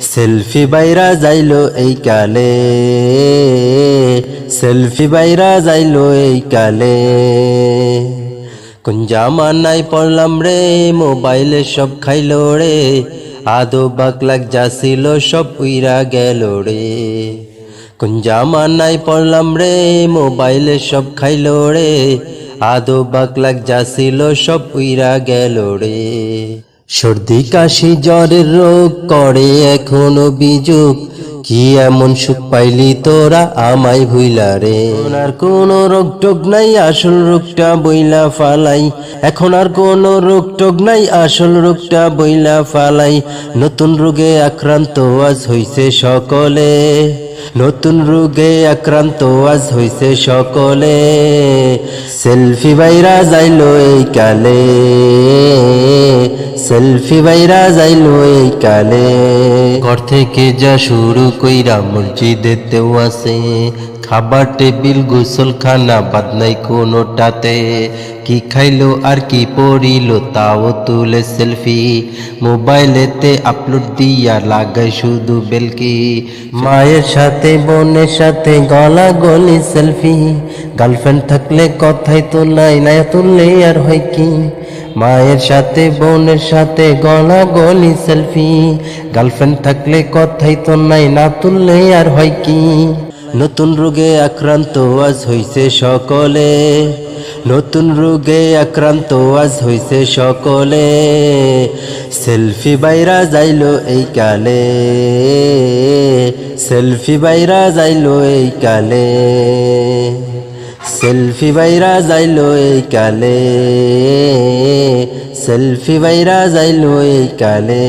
Selfie বাইরা যাইলো এই কালে। সেলফি বাইরা যাইলো এই কালে। কোন জামানায় পড়লাম রে, মোবাইলে সব খাইলো রে। আদো বাকলাক যা ছিল সব উইরা গেল রে। কোন জামানায় পড়লাম রে, মোবাইলে সব খাইলো রে। আদো বাকলাক যা ছিল সব উইরা গেল রে। সর্দি কাশি জ্বরের রোগ করে এখনও বিযোগ কি এমন সুখ পাইলি তোরা আমায় ভুইলা রে? আর কোন রোগ টোক নাই, আসল রোগটা বইলা ফালাই। এখন আর কোন রোগ টোক নাই, আসল রোগটা বইলা ফালাই। নতুন রোগে আক্রান্ত, আজ হইছে সকলে। নতুন রোগে আক্রান্ত, আজ হইছে সকলে। সেলফি বাইরা যাইলো এই কালে। সেলফি বাইরা যাইলো এই কালে। ঘর থেকে যা শুরু কইরা মসজিদেতেও আছে। খাবার, টেবিল গোসল খানা বাদ নাই কোনোটাতে। কি খাইলো আর কি পড়িল তাও তুলে সেলফি। মোবাইলেতে আপলোড দিয়া লাগাই শুধু বেলকি। মায়ের সাথে, বোনের সাথে গলা গলি সেলফি। গার্লফ্রেন্ড থাকলে কথাই তো নাই না তুললে আর হয় কি? মায়ের সাথে, বোনের সাথে গলা গলি সেলফি। গার্লফ্রেন্ড থাকলে কথাই তো নাই, না তুললে আর হয় কি? নতুন রোগে আক্রান্ত, আজ হইছে সকলে। নতুন রোগে আক্রান্ত, আজ হইছে সকলে। সেলফি বাইরা যাইলো এই কালে। সেলফি বাইরা যাইলো এই কালে। সেলফি বাইরা যাইলো এই কালে। সেলফি বাইরা যাইলো এই কালে।